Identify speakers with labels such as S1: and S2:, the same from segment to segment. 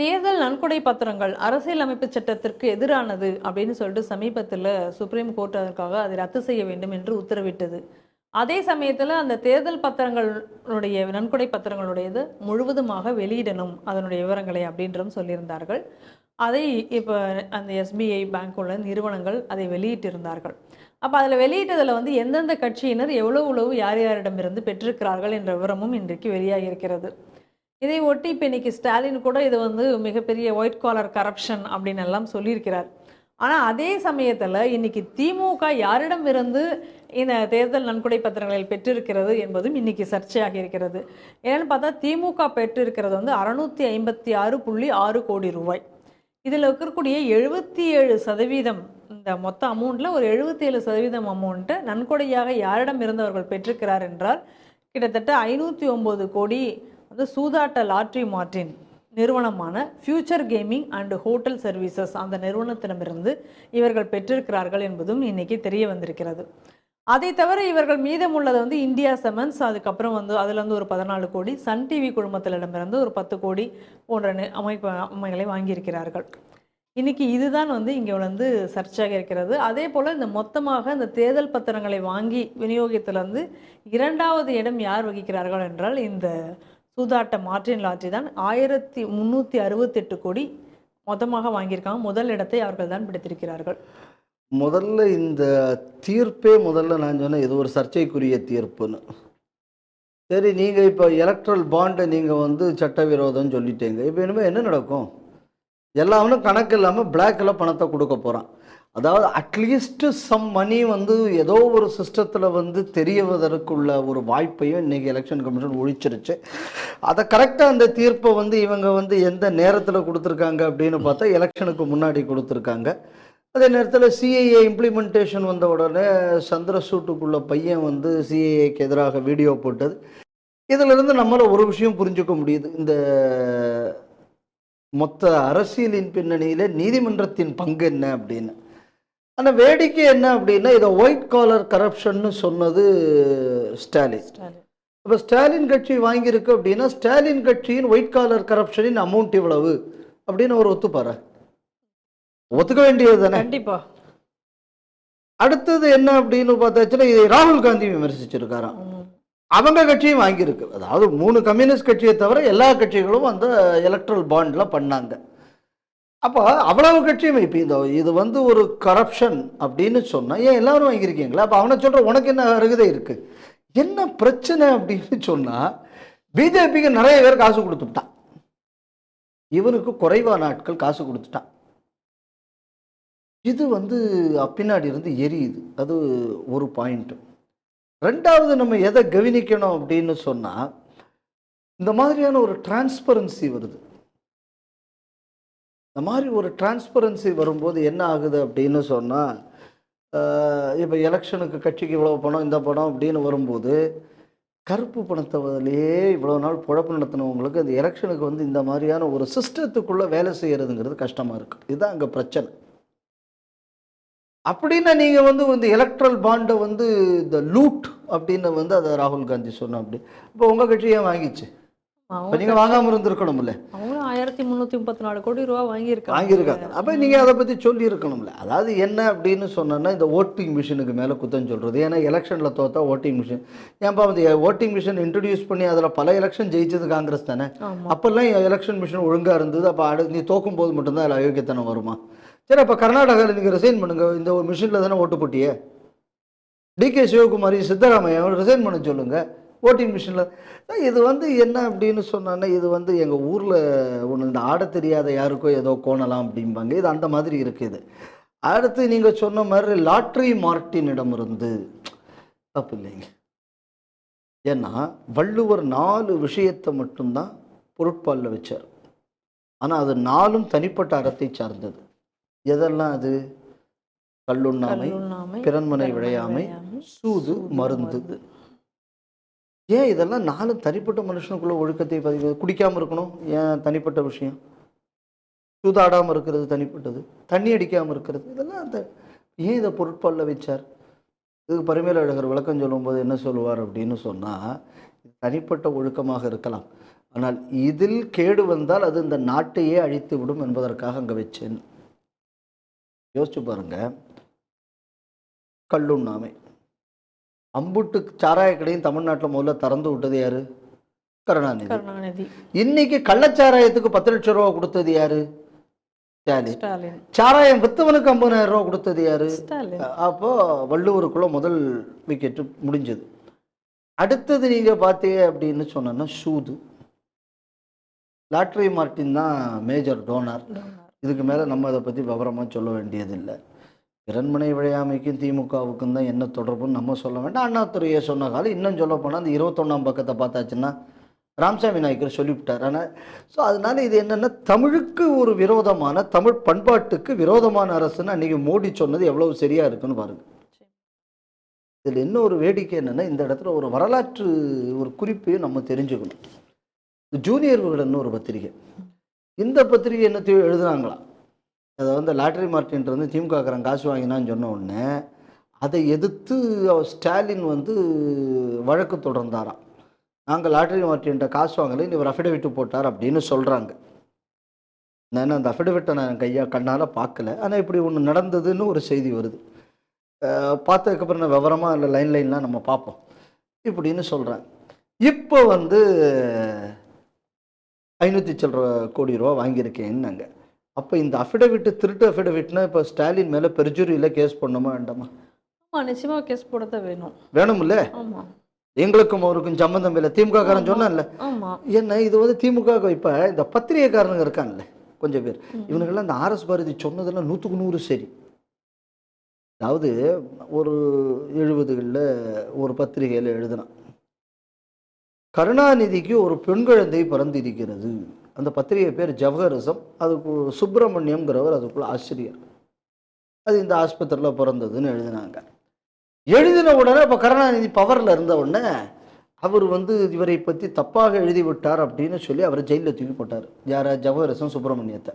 S1: தேர்தல் நன்கொடை பத்திரங்கள் அரசியலமைப்பு சட்டத்திற்கு எதிரானது அப்படின்னு சொல்லிட்டு சமீபத்தில் சுப்ரீம் கோர்ட் அதற்காக அதை ரத்து செய்ய வேண்டும் என்று உத்தரவிட்டது. அதே சமயத்தில் அந்த தேர்தல் பத்திரங்களுடைய நன்கொடை பத்திரங்களுடையது முழுவதுமாக வெளியிடணும் அதனுடைய விவரங்களை அப்படின்றும் சொல்லியிருந்தார்கள். அதை இப்போ அந்த எஸ்பிஐ பேங்க் உள்ள நிறுவனங்கள் அதை வெளியிட்டிருந்தார்கள். அப்போ அதில் வெளியிட்டதில் வந்து எந்தெந்த கட்சியினர் எவ்வளவு உளவு யார் யாரிடமிருந்து பெற்றிருக்கிறார்கள் என்ற விவரமும் இன்றைக்கு வெளியாகி இருக்கிறது. இதை ஒட்டி இப்போ இன்னைக்கு ஸ்டாலின் கூட இது வந்து மிகப்பெரிய ஒயிட் காலர் கரப்ஷன் அப்படின்னு எல்லாம் சொல்லியிருக்கிறார். ஆனால் அதே சமயத்தில் இன்னைக்கு திமுக யாரிடம் இருந்து இந்த தேர்தல் நன்கொடை பத்திரங்களில் பெற்றிருக்கிறது என்பதும் இன்னைக்கு சர்ச்சையாக இருக்கிறது. ஏன்னு பார்த்தா திமுக பெற்றிருக்கிறது வந்து அறநூற்றி ஐம்பத்தி ஆறு புள்ளி ஆறு கோடி ரூபாய். இதில் இருக்கக்கூடிய எழுபத்தி ஏழு சதவீதம் இந்த மொத்த அமௌண்ட்டில் ஒரு எழுபத்தி ஏழு சதவீதம் அமௌண்ட்டை நன்கொடையாக யாரிடம் இருந்து அவர்கள் பெற்றிருக்கிறார் என்றால் கிட்டத்தட்ட ஐநூற்றி ஒம்பது கோடி வந்து சூதாட்ட லாட்ரி மார்டின் நிறுவனமான Future Gaming and Hotel Services அந்த நிறுவனத்திடமிருந்து இவர்கள் பெற்றிருக்கிறார்கள் என்பதும் இன்றைக்கி தெரிய வந்திருக்கிறது. அதை தவிர இவர்கள் மீதமுள்ளது வந்து இந்தியா செமன்ஸ் அதுக்கப்புறம் வந்து அதுலேருந்து ஒரு பதினாலு கோடி சன் டிவி குழுமத்திலிடமிருந்து ஒரு பத்து கோடி போன்ற அமைப்பு அமைகளை வாங்கியிருக்கிறார்கள். இன்னைக்கு இதுதான் வந்து இங்கே வந்து சர்ச்சையாக இருக்கிறது. அதே போல் இந்த மொத்தமாக இந்த தேர்தல் பத்திரங்களை வாங்கி விநியோகத்தில் இரண்டாவது இடம் யார் வகிக்கிறார்கள் என்றால் இந்த சூதாட்ட மார்டின் லாட்ரி தான். ஆயிரத்தி முந்நூற்றி அறுபத்தெட்டு கோடி மொத்தமாக வாங்கியிருக்காங்க. முதல் இடத்தை அவர்கள் தான் பிடித்திருக்கிறார்கள்.
S2: முதல்ல இந்த தீர்ப்பே முதல்ல நான் சொன்னேன். இது ஒரு சர்ச்சைக்குரிய தீர்ப்புன்னு. சரி நீங்கள் இப்போ எலக்ட்ரல் பாண்டை நீங்கள் வந்து சட்டவிரோதம்னு சொல்லிட்டீங்க. இப்போ இனிமேல் என்ன நடக்கும்? எல்லாவனும் கணக்கு இல்லாமல் பிளாக்கில் பணத்தை கொடுக்க போகிறான் அதாவது அட்லீஸ்ட்டு சம் மணி வந்து ஏதோ ஒரு சிஸ்டத்தில் வந்து தெரியவதற்குள்ள ஒரு வாய்ப்பையும் இன்றைக்கி எலெக்ஷன் கமிஷன் ஒழிச்சிருச்சு. அதை கரெக்டாக அந்த தீர்ப்பை வந்து இவங்க வந்து எந்த நேரத்தில் கொடுத்துருக்காங்க அப்படின்னு பார்த்தா எலெக்ஷனுக்கு முன்னாடி கொடுத்துருக்காங்க. அதே நேரத்தில் சிஏஏ இம்ப்ளிமெண்டேஷன் வந்த உடனே சந்திரசூட்டுக்குள்ள பையன் வந்து சிஏஏக்கு எதிராக வீடியோ போட்டது. இதிலிருந்து நம்மளால் ஒரு விஷயம் புரிஞ்சுக்க முடியுது. இந்த மொத்த அரசியலின் பின்னணியில் நீதிமன்றத்தின் பங்கு என்ன அப்படின்னு? ஆனால் வேடிக்கை என்ன அப்படின்னா இதை ஒயிட் காலர் கரப்ஷன்னு சொன்னது ஸ்டாலின். அப்போ ஸ்டாலின் கட்சி வாங்கியிருக்கு அப்படின்னா ஸ்டாலின் கட்சியின் ஒயிட் காலர் கரப்ஷனின் அமௌண்ட் இவ்வளவு அப்படின்னு அவர் ஒத்துப்பாரா? ஒத்துக்க வேண்டியது தானே
S1: கண்டிப்பா.
S2: அடுத்தது என்ன அப்படின்னு பார்த்தாச்சுன்னா இதை ராகுல் காந்தி விமர்சிச்சிருக்காராம். அவங்க கட்சியும் வாங்கியிருக்கு. அதாவது மூணு கம்யூனிஸ்ட் கட்சியை தவிர எல்லா கட்சிகளும் அந்த எலக்ட்ரல் பாண்டில் பண்ணாங்க. அப்போ அவ்வளவு கட்சியும் இப்போ இந்த இது வந்து ஒரு கரப்ஷன் அப்படின்னு சொன்னால் ஏன் எல்லாரும் வாங்கியிருக்கீங்களா? அப்போ அவனை சொல்கிற உனக்கு என்ன அருகதை இருக்குது என்ன பிரச்சனை அப்படின்னு சொன்னால் பிஜேபிக்கு நிறைய பேர் காசு கொடுத்துட்டான். இவனுக்கு குறைவான ஆட்கள் காசு கொடுத்துட்டான். இது வந்து பின்னாடி இருந்து எரியுது. அது ஒரு பாயிண்ட்டு ரெண்டாவது நம்ம எதை கவனிக்கணும் அப்படின்னு சொன்னால் இந்த மாதிரியான ஒரு டிரான்ஸ்பரன்சி வருது. இந்த மாதிரி ஒரு டிரான்ஸ்பரன்சி வரும்போது என்ன ஆகுது அப்படின்னு சொன்னால் இப்போ எலெக்ஷனுக்கு கட்சிக்கு இவ்வளோ பணம் இந்த பணம் அப்படின்னு வரும்போது கருப்பு பணத்தை வதிலேயே இவ்வளோ நாள் குழப்பம் நடத்தினவங்களுக்கு அந்த எலெக்ஷனுக்கு வந்து இந்த மாதிரியான ஒரு சிஸ்டத்துக்குள்ளே வேலை செய்கிறதுங்கிறது கஷ்டமாக இருக்குது இதுதான் அங்கே பிரச்சனை. அப்படின்னா நீங்கள் வந்து இந்த எலக்ட்ரல் பாண்டை வந்து இந்த லூட் அப்படின்னு வந்து அதை ராகுல் காந்தி சொன்ன அப்படி. இப்போ உங்கள் கட்சி ஏன் வாங்கிச்சு? நீங்கள் வாங்காமல் இருந்திருக்கணும்ல.
S1: அவங்களும் ஆயிரத்தி முந்நூற்றி முப்பத்தி நாலு கோடி ரூபா வாங்கியிருக்காங்க.
S2: வாங்கியிருக்காங்க. அப்போ நீங்கள் அதை பற்றி சொல்லி இருக்கணும்ல அதாவது என்ன அப்படின்னு சொன்னோன்னா இந்த ஓட்டிங் மிஷினுக்கு மேலே குத்தம் சொல்கிறது ஏன்னா எலெக்ஷனில் தோத்தா ஓட்டிங் மிஷின் ஏன்பா வந்து ஓட்டிங் மிஷின் இன்ட்ரடியூஸ் பண்ணி அதில் பல எலெக்ஷன் ஜெயிச்சது காங்கிரஸ் தானே? அப்போல்லாம் எலெக்ஷன் மிஷின் ஒழுங்காக இருந்தது. அப்போ அடு நீ தோக்கும் போது மட்டும்தான் அதில் அயோக்கியத்தனம் வருமா? சரி அப்போ கர்நாடகாவில் நீங்கள் ரிசைன் பண்ணுங்கள் இந்த ஒரு மிஷினில் தானே ஓட்டு போட்டியே? டிகே சிவகுமாரி சித்தராமையா ரிசைன் பண்ண சொல்லுங்கள் ஓட்டிங் மிஷினில் இது வந்து என்ன அப்படின்னு சொன்னான்னா இது வந்து எங்கள் ஊரில் ஒன்று இந்த ஆட தெரியாத யாருக்கோ ஏதோ கோணலாம் அப்படிம்பாங்க. இது அந்த மாதிரி இருக்குது அடுத்து நீங்கள் சொன்ன மாதிரி லாட்ரி மார்ட்டினிடமிருந்து தப்பு இல்லைங்க. ஏன்னா வள்ளுவர் நாலு விஷயத்தை மட்டும்தான் பொருட்பாலில் வச்சார். ஆனால் அது நாலும் தனிப்பட்ட அறத்தை சார்ந்தது. எதெல்லாம் அது? கல்லுண்ணாமை பிறன்மனை விழையாமை
S1: விழையாமை,
S2: சூது மருந்து. ஏன் இதெல்லாம் நாலு தனிப்பட்ட மனுஷனுக்குள்ள ஒழுக்கத்தை பதிவு குடிக்காம இருக்கணும் ஏன் தனிப்பட்ட விஷயம்? சூதாடாம இருக்கிறது தனிப்பட்டது தண்ணி அடிக்காம இருக்கிறது இதெல்லாம் அந்த ஏன் இதை பொருட்பாலில் வச்சார்? இதுக்கு பரிமேல அழகர் விளக்கம் சொல்லும்போது என்ன சொல்லுவார் அப்படின்னு சொன்னா இது தனிப்பட்ட ஒழுக்கமாக இருக்கலாம். ஆனால் இதில் கேடு வந்தால் அது இந்த நாட்டையே அழித்து விடும் என்பதற்காக அங்கே வச்சேன். யோசிச்சு பாருங்க. கல்லுண்ணாமை அம்புட்டு சாராய கடையும் தமிழ்நாட்டில் முதல்ல திறந்து விட்டது யாரு? கருணாநிதி. இன்னைக்கு கள்ளச்சாராயத்துக்கு பத்து லட்சம் ரூபா கொடுத்தது யாரு? ஸ்டாலின். சாராயம் வித்தவனுக்கு ஐம்பதாயிரம் ரூபா கொடுத்தது யாரு? அப்போ வள்ளுவருக்குள்ள முதல் விக்கெட்டு முடிஞ்சது. அடுத்தது நீங்க பார்த்தீங்க அப்படின்னு சொன்னோன்னா சூது. லாட்ரி மார்ட்டின் தான் மேஜர் டோனார் இதுக்கு மேலே நம்ம அதை பற்றி விவரமாக சொல்ல வேண்டியதில்லை. இரண்மனை விழையாமைக்கும் திமுகவுக்கும் தான் என்ன தொடர்புன்னு நம்ம சொல்ல வேண்டாம். அண்ணாத்துறையை சொன்ன காலம் இன்னும் சொல்ல போனால் அந்த இருபத்தொன்னாம் பக்கத்தை பார்த்தாச்சுன்னா ராமசாமி நாயக்கர் சொல்லிவிட்டார். ஆனால் ஸோ அதனால இது என்னென்னா தமிழுக்கு ஒரு விரோதமான தமிழ் பண்பாட்டுக்கு விரோதமான அரசுன்னு அன்றைக்கி மோடி சொன்னது எவ்வளவு சரியாக இருக்குன்னு பாருங்கள் இதில் இன்னொரு வேடிக்கை என்னென்னா இந்த இடத்துல ஒரு வரலாற்று ஒரு குறிப்பையும் நம்ம தெரிஞ்சுக்கணும். ஜூனியர் விகடன்னு ஒரு பத்திரிகை. இந்த பத்திரிகை என்னத்தையும் எழுதுனாங்களாம் அதை வந்து லாட்ரி மார்ட்டின்ட்டு வந்து திமுகக்காரன் காசு வாங்கினான்னு சொன்ன உடனே அதை எதிர்த்து அவர் ஸ்டாலின் வந்து வழக்கு தொடர்ந்தாராம். நாங்கள் லாட்ரி மார்ட்டின்ட்ட காசு வாங்கலை இவர் அஃபிடவிட்டு போட்டார் அப்படின்னு சொல்கிறாங்க நான் அந்த அஃபிடவிட்டை நான் கையா கண்ணால் பார்க்கல. ஆனால் இப்படி ஒன்று நடந்ததுன்னு ஒரு செய்தி வருது. பார்த்ததுக்கப்புறம் நான் விவரமாக இல்லை லைன் லைன்லாம் நம்ம பார்ப்போம். இப்படின்னு சொல்கிறேன் இப்போ வந்து ஐநூற்றி சில்லற கோடி ரூபா வாங்கியிருக்கேன்னாங்க. அப்போ இந்த அஃபிடவிட்டு திருட்டு அஃபிடவிட்னா இப்போ ஸ்டாலின் மேலே பெர்ஜுரியில் கேஸ் பண்ணணுமா வேண்டாமா?
S1: ஆமா நிச்சயமா கேஸ் போடத்தான் வேணும்.
S2: வேணும்ல?
S1: ஆமா.
S2: எங்களுக்கும் அவருக்கும் சம்மந்தம் இல்லை. திமுக காரன் சொன்னான்ல. என்ன இது வந்து திமுக இப்போ இந்த பத்திரிகைக்காரனுங்க இருக்கான்ல கொஞ்சம் பேர். இவனுக்கெல்லாம் இந்த ஆர்எஸ் பாரதி சொன்னதெல்லாம் நூற்றுக்கு நூறு சரி. அதாவது ஒரு எழுபதுகளில் ஒரு பத்திரிகையில் எழுதினான். கருணாநிதிக்கு ஒரு பெண் குழந்தை பிறந்திருக்கிறது. அந்த பத்திரிகை பேர் ஜவஹரிசம். அதுக்கு சுப்பிரமணியம்ங்கிறவர் அதுக்குள்ள ஆசிரியர். அது இந்த ஆஸ்பத்திரியில் பிறந்ததுன்னு எழுதினாங்க. எழுதின உடனே இப்போ கருணாநிதி பவரில் இருந்த உடனே அவர் வந்து இவரை பற்றி தப்பாக எழுதி விட்டார் அப்படின்னு சொல்லி அவரை ஜெயிலில் தூக்கி போட்டார். யார? ஜவஹரிசம் சுப்பிரமணியத்தை.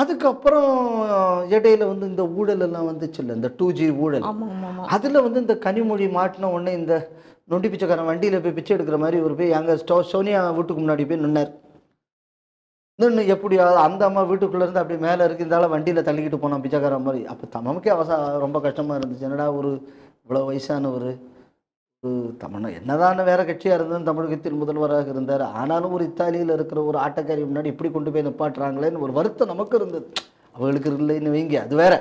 S2: அதுக்கப்புறம் இடையில வந்து இந்த ஊழல் எல்லாம் வந்துச்சுல்ல இந்த டூ ஜி ஊழல். அதில் வந்து இந்த கனிமொழி மாட்டின உடனே இந்த நொண்டி பிச்சைக்காரன் வண்டியில் போய் பிச்சை எடுக்கிற மாதிரி ஒரு போய் எங்கள் ஸ்டோ சோனியா வீட்டுக்கு முன்னாடி போய் நின்னார். நின்று எப்படியாவது அந்த அம்மா வீட்டுக்குள்ளேருந்து அப்படி மேலே இருக்கிறதால வண்டியில் தள்ளிக்கிட்டு போனான் பிச்சைக்காரன் மாதிரி. அப்போ தமக்கே அவசா ரொம்ப கஷ்டமாக இருந்துச்சு. என்னடா ஒரு இவ்வளோ வயசானவர்? ஒரு தமிழ் என்னதான் வேற கட்சியாக இருந்தது தமிழகத்தில் முதல்வராக இருந்தார். ஆனாலும் ஒரு இத்தாலியில் இருக்கிற ஒரு ஆட்டக்காரி முன்னாடி இப்படி கொண்டு போய் நிப்பாட்டுறாங்களேன்னு ஒரு வருத்தம் நமக்கு இருந்தது. அவங்களுக்கு இல்லைன்னு வைங்க அது வேற.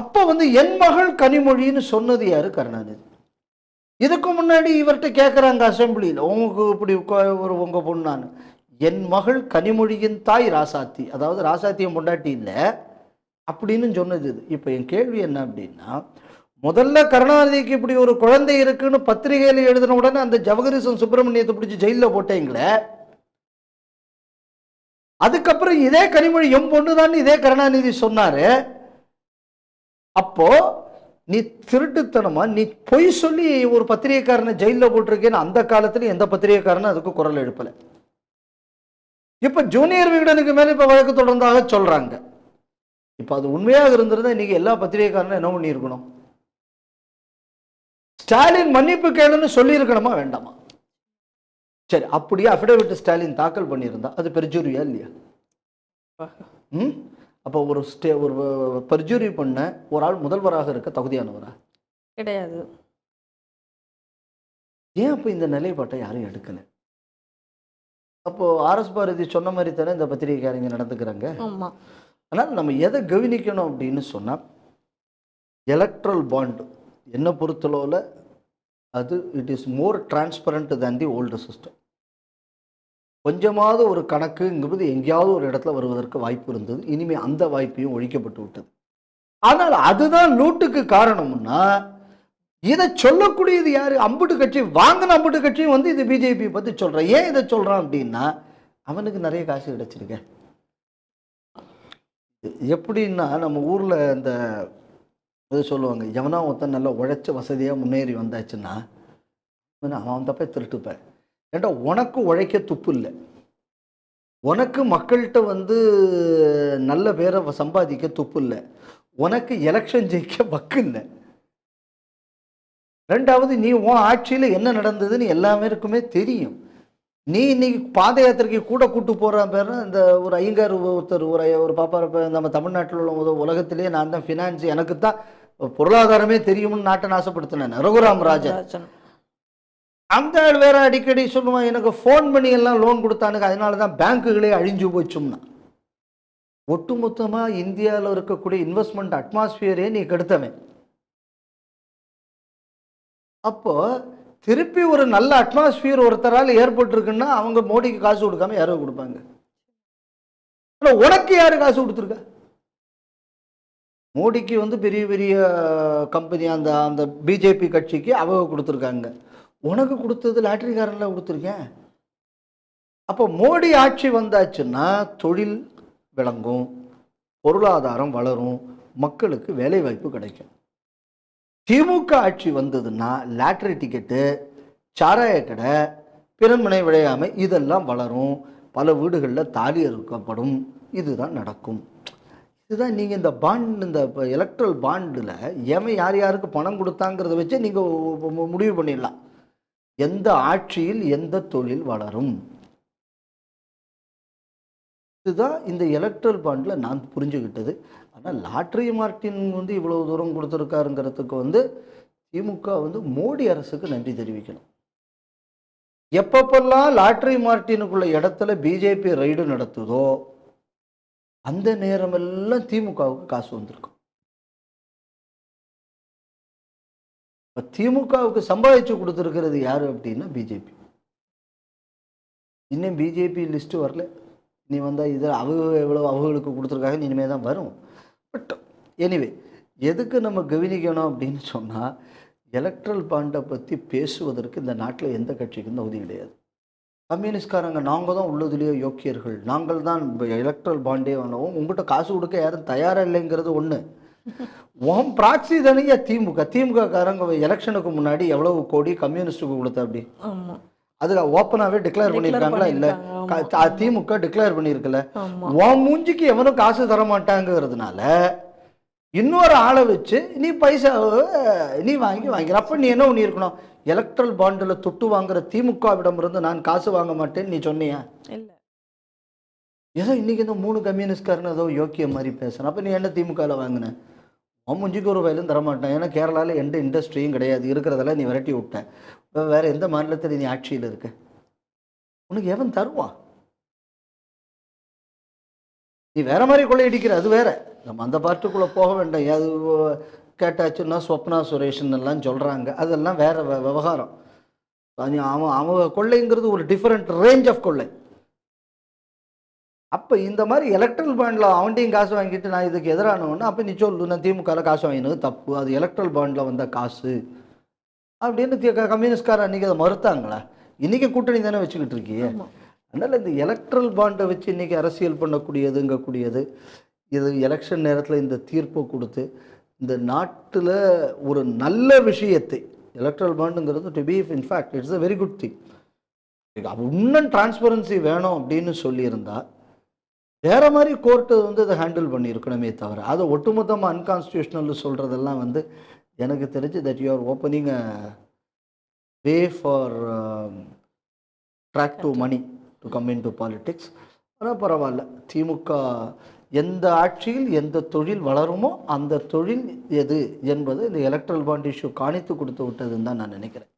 S2: அப்போ வந்து என் மகள் கனிமொழின்னு சொன்னது யாரு? கருணாநிதி. இதுக்கு முன்னாடி இவர்கிட்ட கேட்குறாங்க அசம்பிளியில்? உங்களுக்கு இப்படி உக்கா- ஒரு உங்கள் பொண்ணான்னு என் மகள் கனிமொழியின் தாய் ராசாத்தி. அதாவது ராசாத்தியம் பொண்டாட்டி இல்லை. அப்படின்னு சொன்னது இது. இப்போ என் கேள்வி என்ன அப்படின்னா முதல்ல கருணாநிதிக்கு இப்படி ஒரு குழந்தை இருக்குன்னு பத்திரிகையில் எழுதின உடனே அந்த ஜவஹரிசன் சுப்பிரமணியத்தை பிடிச்சி ஜெயிலில் போட்டீங்களே? அதுக்கப்புறம் இதே கனிமொழி எம் பொண்ணு இதே கருணாநிதி சொன்னார். அப்போ நீ திருட்டுத்தனமா நீ பொய் சொல்லி ஒரு பத்திரிகைக்காரனை ஜெயிலில் போட்டிருக்கேன்னு அந்த காலத்துல எந்த பத்திரிகைக்காரனும் அதுக்கு குரல் எழுப்பல. இப்ப ஜூனியர் விகடனுக்கு மேல இப்ப வழக்கு தொடர்ந்தாக சொல்றாங்க. இப்ப அது உண்மையாக இருந்திருந்தா இன்னைக்கு எல்லா பத்திரிகைக்காரனும் என்ன பண்ணியிருக்கணும்? ஸ்டாலின் மன்னிப்பு கேளுன்னு சொல்லியிருக்கணுமா வேண்டாமா? சரி அப்படியே அஃபிடவிட் ஸ்டாலின் தாக்கல் பண்ணியிருந்தா அது பெருஜூரியா இல்லையா? ம்? அப்போ ஒரு ஸ்டே ஒரு பர்ஜூரி பண்ண ஒரு ஆள் முதல்வராக இருக்க தகுதியானவரா?
S1: கிடையாது.
S2: ஏன் அப்போ இந்த நிலைப்பாட்டை யாரும் எடுக்கல? அப்போ ஆர்எஸ் பாரதி சொன்ன மாதிரி தானே இந்த பத்திரிகைக்காரங்க நடந்துக்கிறாங்க?
S1: ஆமா.
S2: ஆனால் நம்ம எதை கவனிக்கணும் அப்படின்னு சொன்னால் எலக்ட்ரல் பாண்ட் என்னை பொறுத்தளவில் அது it is more transparent than the old system கொஞ்சமாவது ஒரு கணக்குங்கிறது எங்கேயாவது ஒரு இடத்துல வருவதற்கு வாய்ப்பு இருந்தது. இனிமே அந்த வாய்ப்பையும் ஒழிக்கப்பட்டு விட்டது. ஆனால் அதுதான் லூட்டுக்கு காரணம்னா இதை சொல்லக்கூடியது யார்? அம்புட்டு கட்சி வாங்கின அம்புட்டு கட்சியும் வந்து இது பிஜேபி பற்றி சொல்கிறேன் ஏன் இதை சொல்கிறான் அப்படின்னா அவனுக்கு நிறைய காசு கிடச்சிருக்க. எப்படின்னா நம்ம ஊரில் இந்த இது சொல்லுவாங்க எவனா ஒருத்தன் நல்லா உழைச்ச வசதியாக முன்னேறி வந்தாச்சுன்னா அவன் தப்பே திருட்டுப்பேன். ஏன்டா உனக்கு உழைக்க துப்பு இல்லை. உனக்கு மக்கள்கிட்ட வந்து நல்ல பேரை சம்பாதிக்க துப்பு இல்லை. உனக்கு எலெக்ஷன் ஜெயிக்க வக்கு இல்லை. ரெண்டாவது நீ உன் ஆட்சியில் என்ன நடந்ததுன்னு எல்லாருக்குமே தெரியும். நீ இன்னைக்கு பாத யாத்திரைக்கு கூட கூட்டு போகிற பேர் இந்த ஒரு ஐயங்கார் ஒருத்தர் ஒரு ஒரு பாப்பா நம்ம தமிழ்நாட்டில் உள்ள உலகத்திலேயே நான் தான் ஃபினான்ஸ் எனக்கு தான் பொருளாதாரமே தெரியும்னு நாட்டை நாசப்படுத்தினேன் ரகுராம் ராஜா
S1: ராஜன்.
S2: அந்த ஆள் வேற அடிக்கடி சொல்லுவான் எனக்கு ஃபோன் பண்ணி எல்லாம் லோன் கொடுத்தானுங்க அதனால தான் பேங்க்குகளே அழிஞ்சு போச்சும்னா. ஒட்டுமொத்தமாக இந்தியாவில் இருக்கக்கூடிய இன்வெஸ்ட்மெண்ட் அட்மாஸ்பியரே நீ கெடுத்தவன். அப்போ திருப்பி ஒரு நல்ல அட்மாஸ்பியர் ஒருத்தரால் ஏற்பட்டிருக்குன்னா அவங்க மோடிக்கு காசு கொடுக்காம யாரோ கொடுப்பாங்க. ஆனா உனக்கு யார் காசு கொடுத்துருக்கா? மோடிக்கு வந்து பெரிய பெரிய கம்பெனி அந்த அந்த பிஜேபி கட்சிக்கு அவங்க கொடுத்துருக்காங்க. உனக்கு கொடுத்தது லாட்டரிக்காரன்ல கொடுத்துருக்கேன். அப்போ மோடி ஆட்சி வந்தாச்சுன்னா தொழில் விளங்கும் பொருளாதாரம் வளரும் மக்களுக்கு வேலைவாய்ப்பு கிடைக்கும். திமுக ஆட்சி வந்ததுன்னா லாட்டரி டிக்கெட்டு சாராய கடை பிறன்மனை விளையாமை இதெல்லாம் வளரும் பல வீடுகளில் தாலி அறுக்கப்படும். இதுதான் நடக்கும். இதுதான் நீங்கள் இந்த பாண்ட் இந்த எலக்ட்ரல் பாண்டில் ஏமை யார் யாருக்கு பணம் கொடுத்தாங்கிறத வச்சு நீங்கள் முடிவு பண்ணிடலாம். எந்த ஆட்சியில் எந்த தொழில் வளரும்? இதுதான் இந்த எலக்ட்ரல் பாண்டில் நான் புரிஞ்சுக்கிட்டது ஆனால் லாட்ரி மார்ட்டின் வந்து இவ்வளோ தூரம் கொடுத்துருக்காருங்கிறதுக்கு வந்து திமுக வந்து மோடி அரசுக்கு நன்றி தெரிவிக்கணும். எப்பப்பெல்லாம் லாட்ரி மார்ட்டினுக்குள்ள இடத்துல பிஜேபி ரைடு நடத்துதோ அந்த நேரமெல்லாம் திமுகவுக்கு காசு வந்திருக்கும். திமுகவுக்கு சம்பாதிச்சு கொடுத்துருக்கிறது யாரு அப்படின்னா பிஜேபி இன்னும் பிஜேபி லிஸ்ட் வரல. நீ வந்தால் இதில் அவங்க எவ்வளோ அவங்களுக்கு கொடுத்துருக்காங்க இனிமே தான் வரும். பட் எனிவே எதுக்கு நம்ம கவனிக்கணும் அப்படின்னு சொன்னால் எலக்ட்ரல் பாண்டை பற்றி பேசுவதற்கு இந்த நாட்டில் எந்த கட்சிக்கும் தகுதி கிடையாது. கம்யூனிஸ்ட்காரங்க நாங்கள் தான் உள்ளதுலேயே யோக்கியர்கள். நாங்கள் தான் எலக்ட்ரல் பாண்டே வாங்குவோம் உங்கள்கிட்ட காசு கொடுக்க யாரும் தயாராக இல்லைங்கிறது ஒன்று உன் ப்ராக்சி தானே திமுக. திமுக காரங்க எலெக்ஷனுக்கு முன்னாடி எவ்வளவு கோடி கம்யூனிஸ்ட்டுக்கு கொடுத்த அப்படி? அது ஓப்பனாகவே டிக்ளேர் பண்ணியிருக்காங்களா? இல்லை. திமுக டிக்ளேர் பண்ணியிருக்கல. உன் மூஞ்சிக்கு எவனும் காசு தர மாட்டாங்கிறதுனால இன்னொரு ஆளை வச்சு நீ பைசா நீ வாங்கி வாங்கிற அப்ப நீ என்ன பண்ணியிருக்கணும்? எலக்ட்ரல் பாண்டில் தொட்டு வாங்குற திமுகவிடம் இருந்து நான் காசு வாங்க மாட்டேன்னு நீ சொன்னியா?
S1: இல்ல.
S2: ஏதோ இன்னைக்கு இந்த மூணு கம்யூனிஸ்ட்காரன் ஏதோ யோக்கிய மாதிரி பேசுறேன். அப்ப நீ என்ன திமுகவில் வாங்கின? மூஞ்சிக்கு ஒரு வயலும் தரமாட்டேன். ஏன்னா கேரளாவில் எந்த இண்டஸ்ட்ரியும் கிடையாது. இருக்கிறதெல்லாம் நீ விரட்டி விட்டேன். இப்போ வேறு எந்த மாநிலத்தில் நீ ஆட்சியில் இருக்க? உனக்கு எவன் தருவான் நீ வேற மாதிரி கொள்ளையடிக்கிற. அது வேற. நம்ம அந்த பார்ட்டுக்குள்ளே போக வேண்டாம். அது கேட்டாச்சுன்னா ஸ்வப்னா சுரேஷன் எல்லாம் சொல்கிறாங்க அதெல்லாம் வேற விவகாரம். அவன் அவன் கொள்ளைங்கிறது ஒரு டிஃப்ரெண்ட் ரேஞ்ச் ஆஃப் கொள்ளை. அப்போ இந்த மாதிரி எலக்ட்ரல் பாண்டில் அவன்கிட்டையும் காசு வாங்கிட்டு நான் இதுக்கு எதிரானவொன்னு அப்போ நீ சொல்லு நான் திமுகவில் காசு வாங்கினது தப்பு. அது எலக்ட்ரல் பாண்டில் வந்த காசு. அப்படின்னு தி- க- கம்யூனிஸ்ட்காரர் அன்றைக்கி அதை மறுத்தாங்களா? இன்றைக்கி கூட்டணி தானே வச்சுக்கிட்டு இருக்கியே. அதனால் இந்த எலக்ட்ரல் பாண்டை வச்சு இன்றைக்கி அரசியல் பண்ணக்கூடியதுங்கக்கூடியது இது எலெக்ஷன் நேரத்தில் இந்த தீர்ப்பை கொடுத்து இந்த நாட்டில் ஒரு நல்ல விஷயத்தை electoral பாண்டுங்கிறது to be in fact it's a very good thing இன்னும் டிரான்ஸ்பரன்சி வேணும் அப்படின்னு சொல்லியிருந்தா வேற மாதிரி கோர்ட்டு வந்து அதை ஹேண்டில் பண்ணியிருக்கணுமே தவிர அதை ஒட்டுமொத்தமாக அன்கான்ஸ்டியூஷனல் சொல்கிறதெல்லாம் வந்து எனக்கு தெரிஞ்சு that you are opening a way for track to money to come into politics ஆனால் பரவாயில்ல. திமுக எந்த ஆட்சியில் எந்த தொழில் வளருமோ அந்த தொழில் எது என்பது இந்த எலக்ட்ரல் பாண்ட் இஷ்யூ காணித்து கொடுத்து விட்டதுன்னு தான் நான் நினைக்கிறேன்.